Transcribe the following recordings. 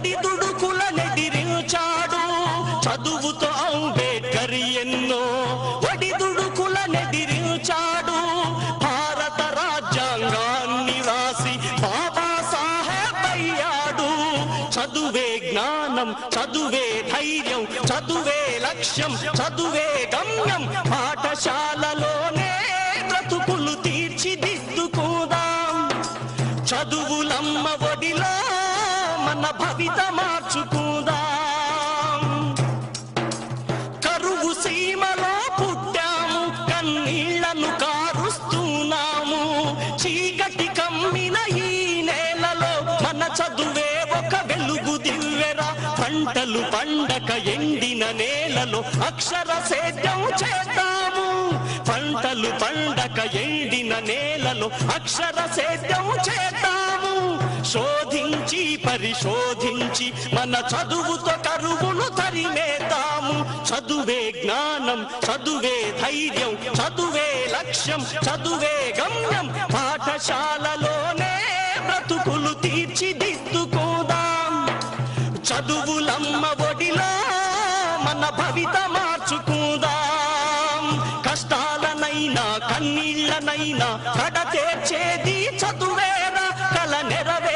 ఒడిదుడుకుల నెదిరించాడు చదువుతో అంబేద్కర్ ఎన్నో ఒడిదుడుకుల నెదిరించాడు భారత రాజ్యాంగాన్ని రాసి బాబా సాహెబ్ అయ్యాడు. చదువే జ్ఞానం చదువే ధైర్యం చదువే లక్ష్యం చదువే గమ్యం. పాఠశాలలోనే బ్రతుకులు తీర్చిదిద్దుకుందాం. చదువులమ్మ ఒడిలో భవిత మార్చుకుందాం. కరువు సీమలో పుట్టాము కన్నీళ్ళను కారుస్తున్నాము. చీకటి కమ్మిన ఈ నేలలో మన చదువే ఒక వెలుగు దివ్వెరా. పంటలు పండక ఎండిన నేలలో అక్షర సేద్యం చేస్తాము పంటలు పండక ఎండిన నేలలో అక్షర సేద్యం చేద్దాము. శోధించి పరిశోధించి మన చదువుతో కరువును తరిమేద్దాము. చదువే జ్ఞానం చదువే ధైర్యం చదువే లక్ష్యం చదువే గమ్యం. పాఠశాలలోనే బ్రతుకులు తీర్చిదిద్దుకోదాం. చదువులమ్మ ఒడిలో మన భవిత మార్చుకుందాం. కష్టాలనైనా కన్నీళ్ళనైనా కడ తీర్చేది చదువేరా కల నెరవే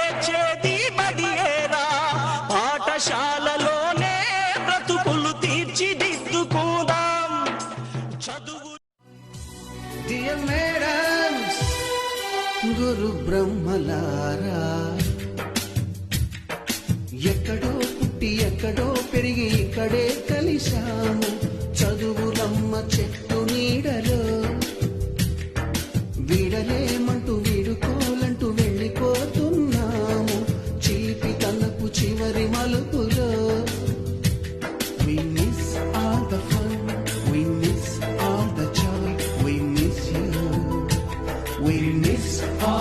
బ్రహ్మలారా. ఎక్కడో పుట్టి ఎక్కడో పెరిగి ఇక్కడే కలిశాము. చదువులమ్మ చెట్టు నీడలో. వీడలేమంటూ వీడుకోలంటూ వెళ్ళిపోతున్నాము. చీపి తనకు చివరి మలుపులో. We miss all the fun, we miss all the joy, we miss you. We miss all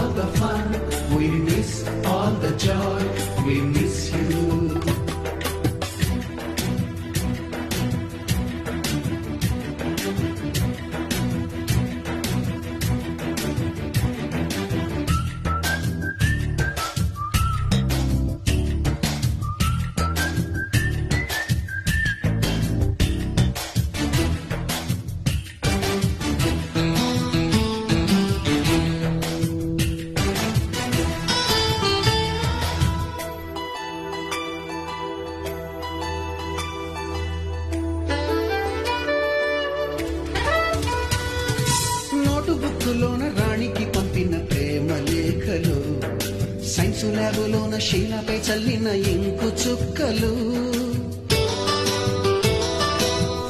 ల్యాబులోన శీలపై చల్లిన ఇంకు చుక్కలు.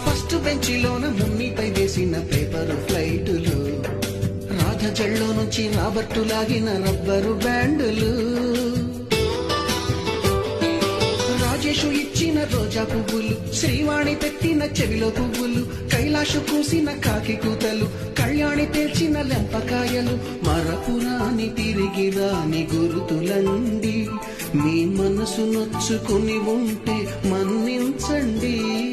ఫస్ట్ బెంచిలోన మున్నిపై వేసిన పేపరు ఫ్లైటులు. రాధజల్లో నుంచి రాబట్టు లాగిన రబ్బరు బ్యాండులు. రాజేషు ఇచ్చిన రోజా పువ్వులు శ్రీవాణి పెట్టిన చెవిలో పువ్వులు కైలాషు కూసిన కాకి కూతలు కళ్యాణి పేర్చిన లెంపకాయలు మరపురాని తిరిగి రాని గురుతులండి. మీ మనసు నొచ్చుకుని ఉంటే మన్నించండి.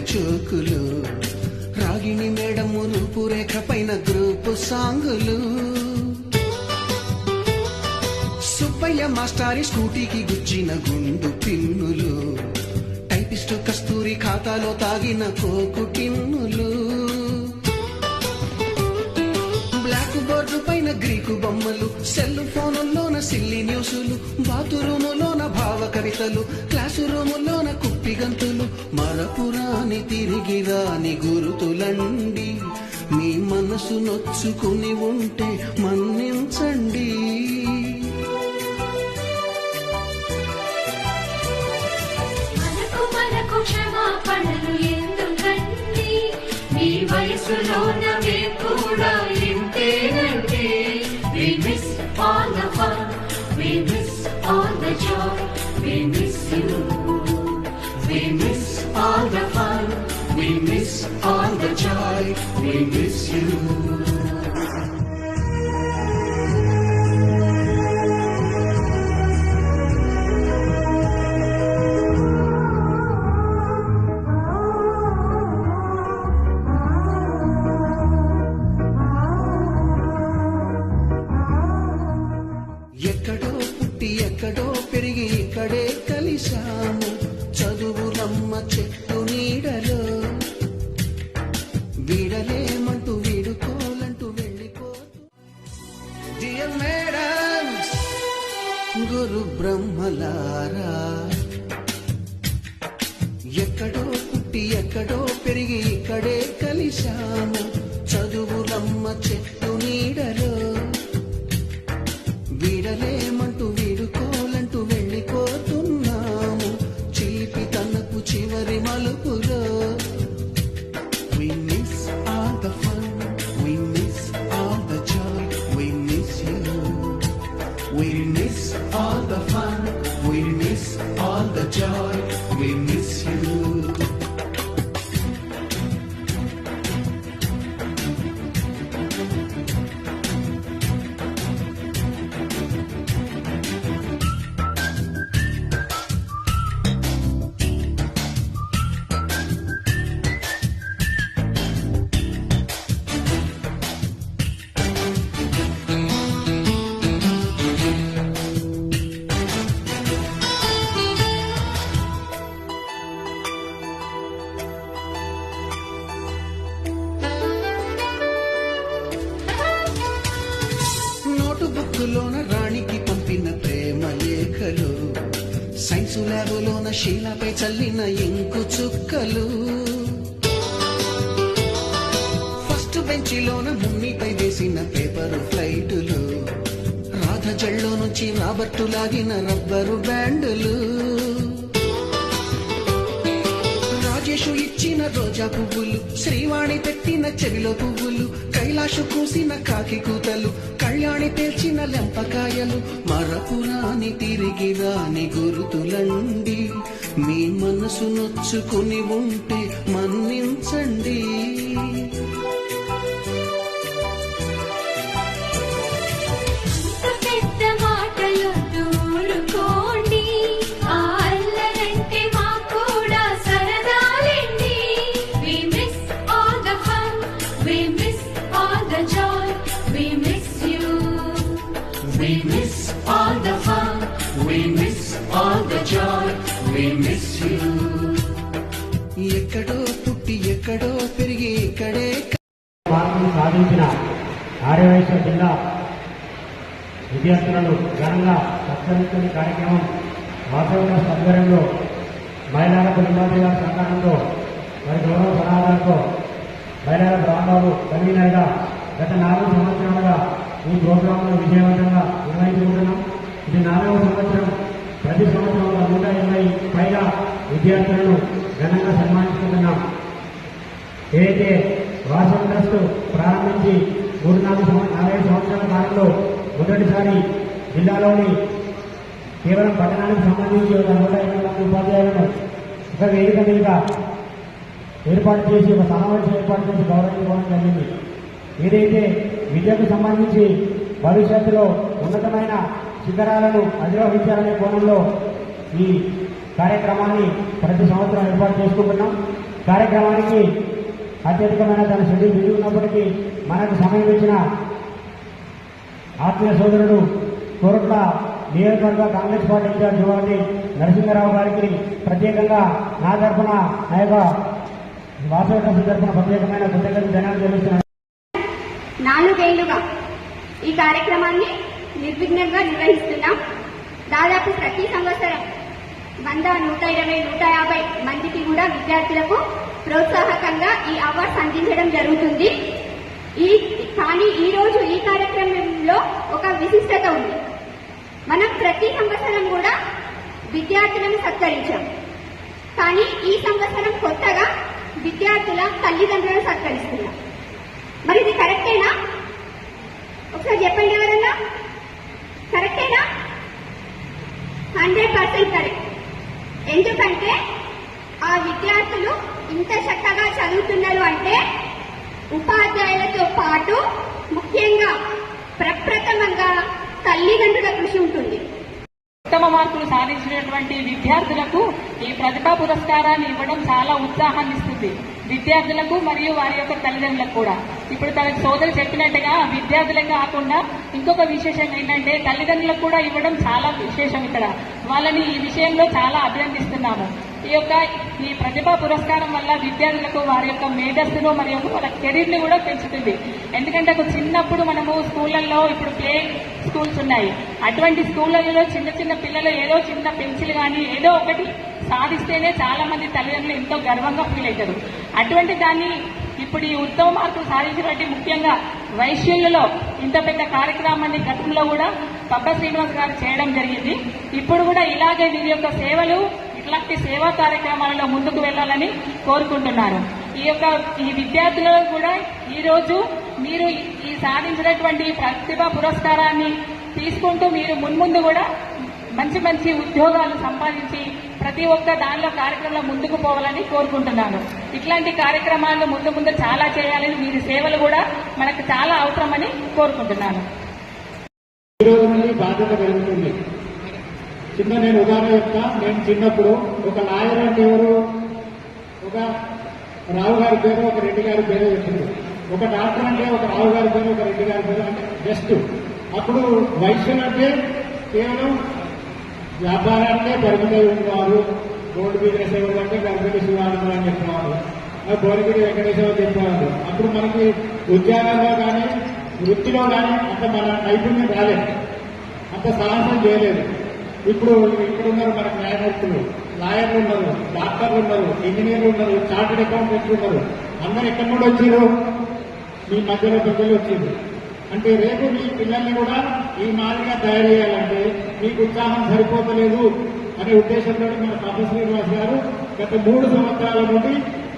చోకులు రాగిణి మేడము రూపురేఖ పైన గ్రూపు సాంగులు. సుబ్బయ్య మాస్టారి స్కూటీకి గుచ్చిన గుండు పిన్నులు టైపిస్టు కస్తూరి ఖాతాలో తాగిన కోకు టిన్నులు. బోర్డు పైన గ్రీకు బొమ్మలు సెల్ ఫోనుల్లోన సిల్లి న్యూసులు బాతురూములోన భావ కవితలు క్లాసు రూములోన కుప్పి గంతులు మరపురాని తిరిగి రాని గురుతులండి. మీ మనసు నొచ్చుకుని ఉంటే మన్నించండి. మనకు మనకు క్షమాపణలు ఎందుకండి? మీ వయసులోన life, we miss you. ఎక్కడో పుట్టి ఎక్కడో పెరిగి ఇక్కడే కలిశాము చదువులమ్మ చెక్క we సైన్సు ల్యాబులోన శీలపై చల్లిన ఇంకు చుక్కలు. ఫస్ట్ బెంచిలోన మున్నిపై వేసిన పేపరు ఫ్లైటులు. రాధ జల్లో నుంచి రాబట్టు లాగిన రబ్బరు బ్యాండులు. రాజేషు ఇచ్చిన రోజా పువ్వులు శ్రీవాణి పెట్టిన చెవిలో పువ్వులు కైలాషు కూసిన కాకి కూతలు కళ్యాణి తెల్చిన లెంపకాయలు మరపురాని తిరిగి రాని గురుతులండి. మీ మనసు నొచ్చుకుని ఉంటే మన్నించండి. ఎక్కడో పెరిగి ఇక్కడే సాధించిన ఆర్యవైశ్య జిల్లా విద్యార్థులను ఘనంగా సత్కరించిన కార్యక్రమం వాసవిక సౌకర్యంలో మైలాల కుటుంబాది సహకారంతో మరి గౌరవ సలహాదారుతో మహిళల రాంబాబు కన్వీనర్గా గత నాలుగు సంవత్సరాలుగా ఈ ప్రోగ్రాంను విజయవంతంగా నిర్వహించుకుంటున్నాం ఇది నాలుగవ సంవత్సరం. ప్రతి సంవత్సరం నూట ఇరవై పైగా విద్యార్థులను ఘనంగా సన్మానించుకుంటున్నాం ఏదైతే వాసవి ట్రస్ట్ ప్రారంభించి మూడు నాలుగు నాలుగైదు సంవత్సరాల కాలంలో మొదటిసారి జిల్లాలోని కేవలం పట్టణానికి సంబంధించి ఒక నూట ఇరవై మంది ఉపాధ్యాయులను ఒక వేదిక మీదుగా ఏర్పాటు చేసి ఒక సమావేశం ఏర్పాటు చేసి గౌరవించుకోవడం జరిగింది. ఏదైతే విద్యకు సంబంధించి భవిష్యత్తులో ఉన్నతమైన శిఖరాలను అధిరోహించాలనే కోణంలో ఈ కార్యక్రమాన్ని ప్రతి సంవత్సరం ఏర్పాటు చేసుకుంటున్నాం. కార్యక్రమానికి అత్యధికమైన తన షెడ్యూల్ బిజీ ఉన్నప్పటికీ మనకు సమయం ఇచ్చిన ఆత్మీయ సోదరుడు కోరట్ల నియోజకవర్గ కాంగ్రెస్ పార్టీ ఇన్ఛార్జ్ వారి నరసింహారావు గారికి ప్రత్యేకంగా నా తరఫున నా యొక్క వాసవి తరఫున ప్రత్యేకమైన కృతజ్ఞతలు జనాలు తెలుస్తున్నాను నాలుగేళ్ళుగా ఈ కార్యక్రమాన్ని నిర్విఘ్నంగా నిర్వహిస్తున్నాం. దాదాపు ప్రతి సంవత్సరం వంద నూట ఇరవై నూట యాభై మందికి కూడా విద్యార్థులకు ప్రోత్సాహకంగా ఈ అవార్డ్స్ అందించడం జరుగుతుంది. ఈ కానీ ఈ రోజు ఈ కార్యక్రమంలో ఒక విశిష్టత ఉంది. మనం ప్రతి సంవత్సరం కూడా విద్యార్థులను సత్కరించాం. కానీ ఈ సంవత్సరం కొత్తగా విద్యార్థుల తల్లిదండ్రులను సత్కరిస్తున్నాం. మరి ఇది కరెక్టేనా? ఒకసారి చెప్పండి ఎవరన్నా? కరెక్టేనా? Hundred percent correct. ఎందుకంటే ఇంత చక్కగా చదువుతున్నారు అంటే ఉపాధ్యాయులతో పాటు ముఖ్యంగా ప్రప్రథమంగా తల్లిదండ్రుల కృషి ఉంటుంది. ఉత్తమ మార్కులు సాధించినటువంటి విద్యార్థులకు ఈ ప్రతిభా పురస్కారాన్ని ఇవ్వడం చాలా ఉత్సాహాన్ని ఇస్తుంది. విద్యార్థులకు మరియు వారి యొక్క తల్లిదండ్రులకు కూడా. ఇప్పుడు తన సోదరు చెప్పినట్టుగా విద్యార్థులే కాకుండా ఇంకొక విశేషం ఏంటంటే తల్లిదండ్రులకు కూడా ఇవ్వడం చాలా విశేషం ఇక్కడ. వాళ్ళని ఈ విషయంలో చాలా అభినందిస్తున్నాము. ఈ యొక్క ఈ ప్రతిభా పురస్కారం వల్ల విద్యార్థులకు వారి యొక్క మేధస్సును మరియు వాళ్ళ కెరీర్ని కూడా పెంచుతుంది. ఎందుకంటే ఒక చిన్నప్పుడు మనము స్కూళ్ళల్లో ఇప్పుడు ప్లే స్కూల్స్ ఉన్నాయి. అటువంటి స్కూళ్ళలో చిన్న చిన్న పిల్లలు ఏదో చిన్న పెన్సిల్ కానీ ఏదో ఒకటి సాధిస్తేనే చాలా మంది తల్లిదండ్రులు ఎంతో గర్వంగా ఫీల్ అవుతారు. అటువంటి దాన్ని ఇప్పుడు ఈ ఉత్తమ మార్కులు సాధించినటువంటి ముఖ్యంగా వైశ్యులలో ఇంత పెద్ద కార్యక్రమాన్ని గతంలో కూడా పబ్బ శ్రీనివాస్ గారు చేయడం జరిగింది. ఇప్పుడు కూడా ఇలాగే వీరి యొక్క సేవలు ఇట్లాంటి సేవా కార్యక్రమాలలో ముందుకు వెళ్ళాలని కోరుకుంటున్నారు. ఈ యొక్క ఈ విద్యార్థులలో కూడా ఈ రోజు మీరు ఈ సాధించినటువంటి ప్రతిభ పురస్కారాన్ని తీసుకుంటూ మీరు మున్ముందు కూడా మంచి మంచి ఉద్యోగాలు సంపాదించి ప్రతి ఒక్క దానిలో కార్యక్రమంలో ముందుకు పోవాలని కోరుకుంటున్నాను. ఇట్లాంటి కార్యక్రమాలు ముందు ముందు చాలా చేయాలని వీరి సేవలు కూడా మనకు చాలా అవసరమని కోరుకుంటున్నాను ఈ రోజు నుండి బాధ్యత పెరుగుతుంది చిన్న నేను ఉదాహరణ చెప్తా. నేను చిన్నప్పుడు ఒక లాయర్ అంటే ఎవరు? ఒక రావు గారి పేరు ఒక రెడ్డి గారి పేరు చెప్పింది. ఒక డాక్టర్ అంటే ఒక రావు గారి పేరు ఒక రెడ్డి గారి పేరు అంటే జస్ట్. అప్పుడు వైశ్యులు అంటే కేవలం వ్యాపారాన్ని పరిమితమై ఉన్నవారు రోడ్డు బిజినెస్ ఎవరు అంటే గర్భిణి శివానందం అని చెప్పేవారు ఆ వెంకటేశ్వర చెప్పేవారు అప్పుడు మనకి ఉద్యోగాల్లో కానీ వృత్తిలో కానీ అంత మన నైపుణ్యం రాలేదు. అంత సాహసం చేయలేదు. ఇప్పుడు ఇక్కడ ఉన్నారు మనకు న్యాయమూర్తులు లాయర్లు ఉన్నారు డాక్టర్లు ఉన్నారు ఇంజనీర్లు ఉన్నారు చార్టెడ్ అకౌంటెంట్లు ఉన్నారు. అందరు ఎక్కడి నుండి వచ్చారు? మీ మధ్యలో పెద్దలు వచ్చింది అంటే రేపు మీ పిల్లల్ని కూడా ఈ మాదిరిగా తయారు చేయాలంటే మీకు ఉత్సాహం సరిపోతలేదు అనే ఉద్దేశంతో మన పద్మ శ్రీనివాస్ గారు గత మూడు సంవత్సరాల నుండి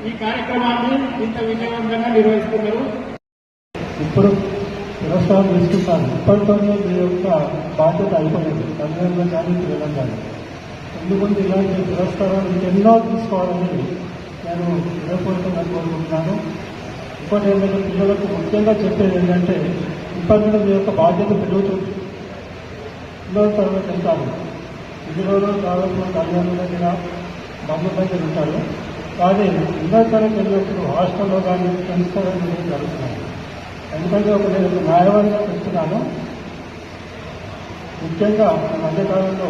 ఈ కార్యక్రమాన్ని ఇంత విజయవంతంగా నిర్వహిస్తున్నారు. ఇప్పుడు వ్యవస్థలను తీసుకుంటాను ఇప్పటితోనే మీ యొక్క బాధ్యత అయిపోయింది తల్లిదండ్రులు కానీ పిల్లలు కానీ ఎందుకంటే ఇలాంటి పురస్కారాలు ఎన్నో తీసుకోవాలని నేను హృదయపూర్వకంగా కోరుకుంటున్నాను. ఇంకోటి ఏంటంటే పిల్లలకు ముఖ్యంగా చెప్పేది ఏంటంటే ఇప్పటి నుండి మీ యొక్క బాధ్యత పెరుగుతుంది పిల్లల తరగతి వెళ్తారు. ఇన్ని రోజులు దాదాపు తల్లిదండ్రుల దగ్గర బంధువుల దగ్గర ఉంటారు. కానీ ఉన్నత తరగతి వెళ్ళినప్పుడు హాస్టల్లో కానీ ఫ్రెండ్స్ తరగతి జరుగుతున్నాయి ముఖ్యంగా ఒక నేను న్యాయవాదిగా చెప్తున్నాను ముఖ్యంగా మధ్యకాలంలో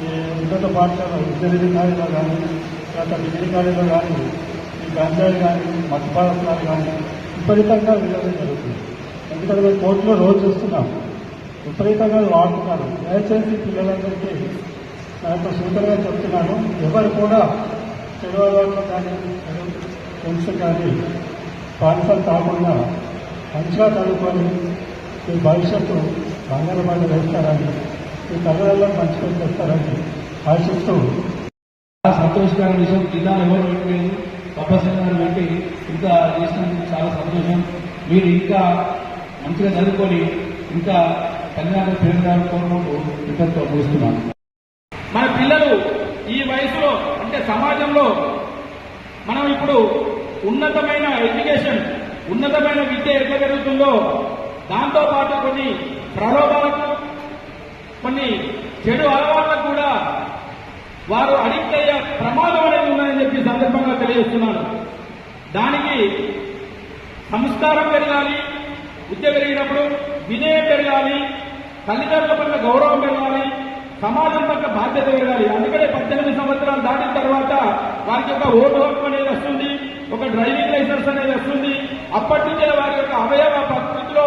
ఈ ఉన్నత పాఠశాల ఇంజనీరింగ్ కాలేజీలో కానీ తర్వాత డిగ్రీ కాలేజీలో కానీ ఈ గంజాయి కానీ మత్తు పదార్థాలు కానీ విపరీతంగా వినియోగం జరుగుతుంది ఎందుకంటే మేము కోర్టులో రోజు చూస్తున్నాం విపరీతంగా వాడుతున్నారు దయచేసి పిల్లలందరికీ నా యొక్క సూచనగా చెప్తున్నాను ఎవరు కూడా చెడు అలవాట్లు కానీ ఫ్రెండ్స్ కానీ పాఠశాల కాకుండా మంచిగా చదువుకొని మీ భవిష్యత్తు బంగారు బండి వేస్తారని మీ మంచి పేరు తెస్తారని ఆశిస్తూ చాలా సంతోషకరమైన విషయం. జిల్లాలో ఎవరు పెట్టలేదు తపస్సు గారు పెట్టి ఇంకా చేసినందుకు చాలా సంతోషం. మీరు ఇంకా మంచిగా చదువుకొని ఇంకా కళ్యాణ పేరు కోరుకుంటూ ఇద్దరితో ముగిస్తున్నాను. మన పిల్లలు ఈ వయసులో అంటే సమాజంలో మనం ఇప్పుడు ఉన్నతమైన ఎడ్యుకేషన్ ఉన్నతమైన విద్య ఎట్లా జరుగుతుందో దాంతో పాటు కొన్ని ప్రలోభాలకు కొన్ని చెడు అలవాట్లకు కూడా వారు అడిక్ట్ అయ్యే ప్రమాదం అనేది ఉందని చెప్పి సందర్భంగా తెలియజేస్తున్నాను. దానికి సంస్కారం పెరగాలి విద్య పెరిగినప్పుడు వినయం పెరగాలి తల్లిదండ్రుల పట్ల గౌరవం పెరగాలి సమాజం పట్ల బాధ్యత పెరగాలి. అందుకనే పద్దెనిమిది సంవత్సరాలు దాటిన తర్వాత వారికి ఒక ఓటు హక్కు అనేది వస్తుంది ఒక డ్రైవింగ్ లైసెన్స్ అనేది వస్తుంది అప్పటి నుంచే వారి యొక్క అవయవ పరిస్థితిలో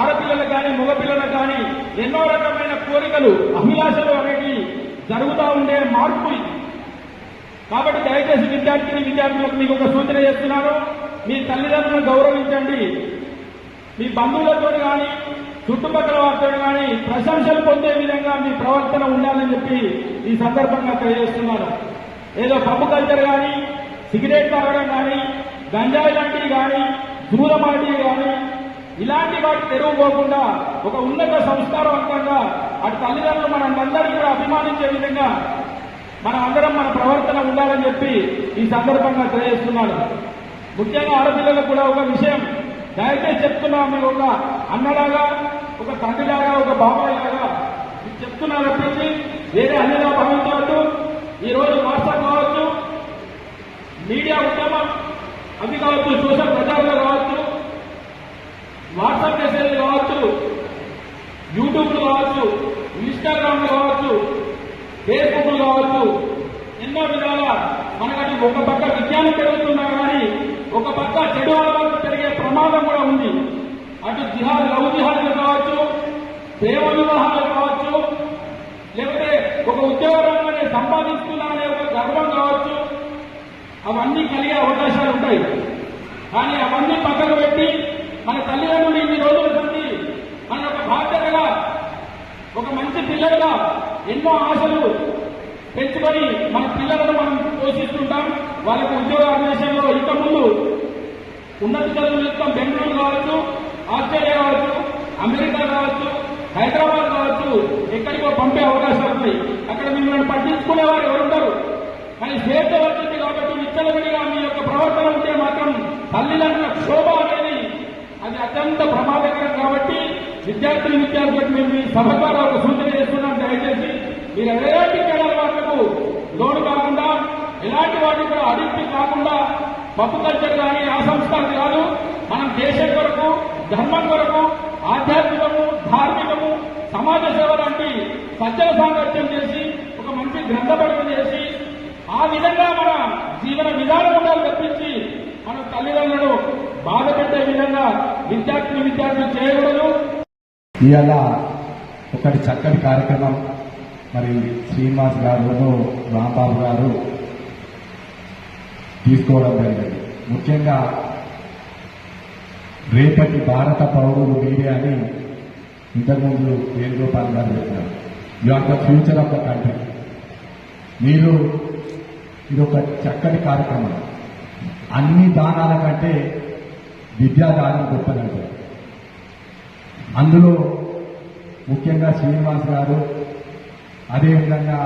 ఆడపిల్లలకు కానీ మగపిల్లలకు కానీ ఎన్నో రకమైన కోరికలు అభిలాషలు అనేవి జరుగుతూ ఉండే మార్పు ఇది. కాబట్టి దయచేసి విద్యార్థిని విద్యార్థులకు మీకు ఒక సూచన చేస్తున్నాను. మీ తల్లిదండ్రులను గౌరవించండి. మీ బంధువులతో కానీ చుట్టుపక్కల వారితో కానీ ప్రశంసలు పొందే విధంగా మీ ప్రవర్తన ఉండాలని చెప్పి ఈ సందర్భంగా తెలియజేస్తున్నాను. ఏదో పప్పు కల్చర్ కానీ సిగరెట్ తాగడం కానీ గంజాయి లాంటివి కానీ దూరమాటివి కానీ ఇలాంటి వాటి తెరువు పోకుండా ఒక ఉన్నత సంస్కారవంతంగా అటు తల్లిదండ్రులు మనందరికీ కూడా అభిమానించే విధంగా మన అందరం మన ప్రవర్తన ఉండాలని చెప్పి ఈ సందర్భంగా తెలియజేస్తున్నాను. ముఖ్యంగా ఆడపిల్లలకు కూడా ఒక విషయం దయచేసి చెప్తున్నా మీరు ఒక అన్నలాగా ఒక తండ్రిలాగా ఒక బాబాయ్ లాగా చెప్తున్నా తప్పించి వేరే అన్నిలా భావించవద్దు. ఈరోజు వాట్సాప్ కావచ్చు మీడియా ఉద్యమం అవి కావచ్చు సోషల్ ప్రచారంలో కావచ్చు వాట్సాప్ మెసేజ్లు కావచ్చు యూట్యూబ్లు కావచ్చు ఇన్స్టాగ్రామ్లు కావచ్చు ఫేస్బుక్లు కావచ్చు ఎన్నో విధాల మనకటి ఒక పక్క విజ్ఞానం పెరుగుతున్నా కానీ ఒక పక్క చెడు అలవాట్లు పెరిగే ప్రమాదం కూడా ఉంది. అటు జిహాద్ లవ్ జిహాదులు కావచ్చు ప్రేమ వివాహాలు కావచ్చు లేకపోతే ఒక ఉద్యోగ రంగాన్ని సంపాదిస్తున్నామనే ఒక గర్వం కావచ్చు అవన్నీ కలిగే అవకాశాలు ఉంటాయి. కానీ అవన్నీ పక్కకు పెట్టి మన తల్లిదండ్రులు ఇన్ని రోజుల సంది మన ఒక బాధ్యతగా ఒక మంచి పిల్లలుగా ఎన్నో ఆశలు పెంచుకొని మన పిల్లలను మనం పోషిస్తుంటాం. వాళ్ళకి ఉద్యోగ అన్వేషణలో ఇంత ముందు ఉన్నత చదువులు ఇస్తాం బెంగళూరు కావచ్చు ఆస్ట్రేలియా కావచ్చు అమెరికా కావచ్చు హైదరాబాద్ కావచ్చు ఎక్కడికో పంపే అవకాశాలు ఉన్నాయి. అక్కడ మిమ్మల్ని పట్టించుకునే వారు ఎవరుంటారు కానీ స్వేచ్ఛ వచ్చింది విచ్చలవిడిగా మీ యొక్క ప్రవర్తన ఉంటే మాత్రం తల్లిదండ్రుల క్షోభ అనేది అది అత్యంత ప్రమాదకరం కాబట్టి విద్యార్థులు విద్యార్థులకు మేము ఈ సభ ద్వారా ఒక సూచన చేస్తున్నాం. దయచేసి మీరు ఎలాంటి చెడు అలవాట్లకు లోను కాకుండా ఎలాంటి వాటికి కూడా అడిక్ట్ కాకుండా పప్పు కల్చర్ కానీ ఆ సంస్కారం కాదు. మనం దేశం కొరకు ధర్మం కొరకు ఆధ్యాత్మికము ధార్మికము సమాజ సేవ లాంటి సజ్జల సాంగత్యం చేసి ఒక మంచి గ్రంథపడత చేసి ఆ విధంగా మన జీవన విధానం ఉండాలి తప్పించి మన తల్లిదండ్రులను బాధ పెట్టే విధంగా విద్యార్థిని విద్యార్థులు చేయకూడదు. ఇవాళ ఒకటి చక్కటి కార్యక్రమం. మరి శ్రీనివాస్ గారు రాంబాబు గారు తీసుకోవడం జరిగింది. ముఖ్యంగా రేపటి భారత పౌరులు మీరే అని ఇంతకుముందు వేణుగోపాల్ గారు చెప్పారు. You are the future of the country. మీరు ఇది ఒక చక్కటి కార్యక్రమం. అన్ని దానాల కంటే విద్యాదానం గొప్పదండి. అందులో ముఖ్యంగా శ్రీనివాస్ గారు అదేవిధంగా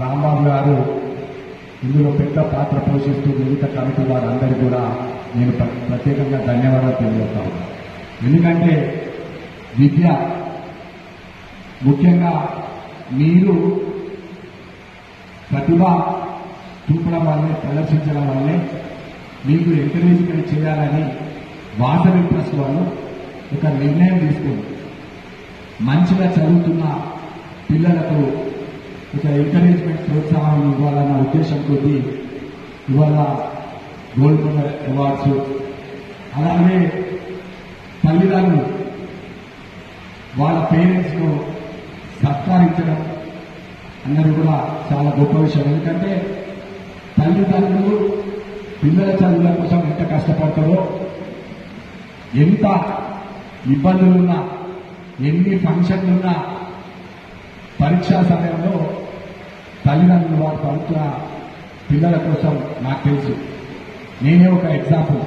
రాంబాబు గారు ఇందులో పెద్ద పాత్ర పోషిస్తూ మిగతా కమిటీ వారందరూ కూడా నేను ప్రత్యేకంగా ధన్యవాదాలు తెలియజేస్తాను ఎందుకంటే విద్య ముఖ్యంగా మీరు ప్రతిభ చూపడం వల్లే ప్రదర్శించడం వల్లే మీకు ఎంకరేజ్మెంట్ చేయాలని వాటర్ ఇంట్రెస్ట్ వాళ్ళు ఒక నిర్ణయం తీసుకుంది. మంచిగా చదువుతున్న పిల్లలకు ఒక ఎంకరేజ్మెంట్ ప్రోత్సాహం ఇవ్వాలన్న ఉద్దేశం కొద్ది ఇవాళ గోల్డ్ మెడల్ అవార్డ్స్ అలాగే తల్లిదండ్రులు వాళ్ళ పేరెంట్స్ను సత్కరించడం అన్నది కూడా చాలా గొప్ప విషయం. ఎందుకంటే తల్లిదండ్రులు పిల్లల చదువుల కోసం ఎంత కష్టపడతారో ఎంత ఇబ్బందులున్నా ఎన్ని ఫంక్షన్లున్నా పరీక్షా సమయంలో తల్లిదండ్రులు వారు పడుతున్న పిల్లల కోసం నాకు తెలుసు. నేనే ఒక ఎగ్జాంపుల్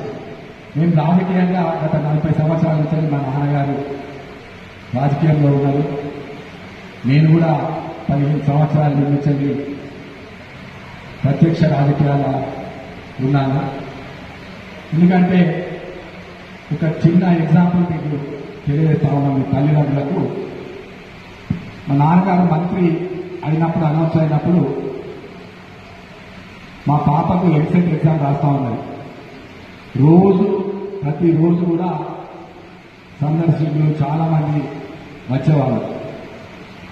నేను రాజకీయంగా గత నలభై సంవత్సరాల నుంచి మా నాన్నగారు రాజకీయంలో ఉన్నారు. నేను కూడా పదిహేను సంవత్సరాల నుంచి ప్రత్యక్ష రాజకీయాల ఉన్నాను. ఎందుకంటే ఒక చిన్న ఎగ్జాంపుల్ మీకు తెలియజేస్తా ఉన్నాను మీ తల్లిదండ్రులకు. మా నాన్నగారు మంత్రి అయినప్పుడు అనౌన్స్ అయినప్పుడు మా పాపకు ఎంసెట్ ఎగ్జామ్ రాస్తా ఉన్నది. రోజు ప్రతిరోజు కూడా సందర్శకులు చాలామంది వచ్చేవాళ్ళు.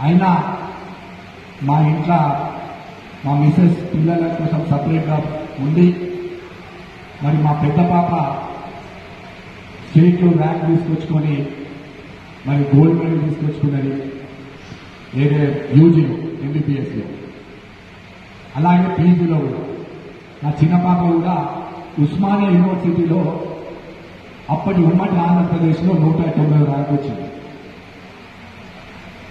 అయినా మా ఇంట్లో మా మిసెస్ పిల్లల కోసం సపరేట్గా ఉంది. మరి మా పెద్ద పాప స్టేట్లో ర్యాంక్ తీసుకొచ్చుకొని మరి గోల్డ్ మెడల్ తీసుకొచ్చుకున్నది. ఏదే యూజీలో ఎంబీబీఎస్లో అలాగే పీజీలో కూడా. నా చిన్న పాప కూడా ఉస్మానియా యూనివర్సిటీలో అప్పటి ఉమ్మడి ఆంధ్రప్రదేశ్లో నూట తొంభై ర్యాంక్ వచ్చింది.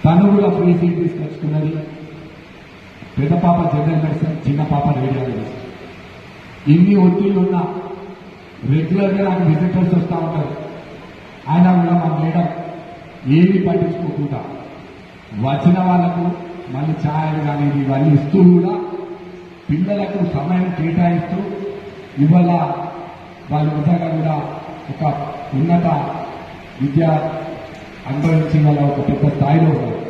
తను కూడా ఫ్రీ సీట్ తీసుకొచ్చుకున్నది. పెద్ద పాప జనరల్ మెడిసిన్ చిన్న పాప రేడియాలజిస్ట్ ఇన్ని ఒత్తిళ్ళు ఉన్నా రెగ్యులర్గా నాకు విజిటర్స్ వస్తూ ఉంటారు. ఆయన కూడా మా మేడం ఏమి పట్టించుకోకుండా వచ్చిన వాళ్ళకు మళ్ళీ ఛాయలు కానీ ఇవన్నీ ఇస్తూ కూడా పిల్లలకు సమయం కేటాయిస్తూ ఇవాళ వాళ్ళు నిజంగా కూడా ఒక ఉన్నత విద్య అనుభవించిన వాళ్ళ ఒక పెద్ద స్థాయిలో ఉన్నారు.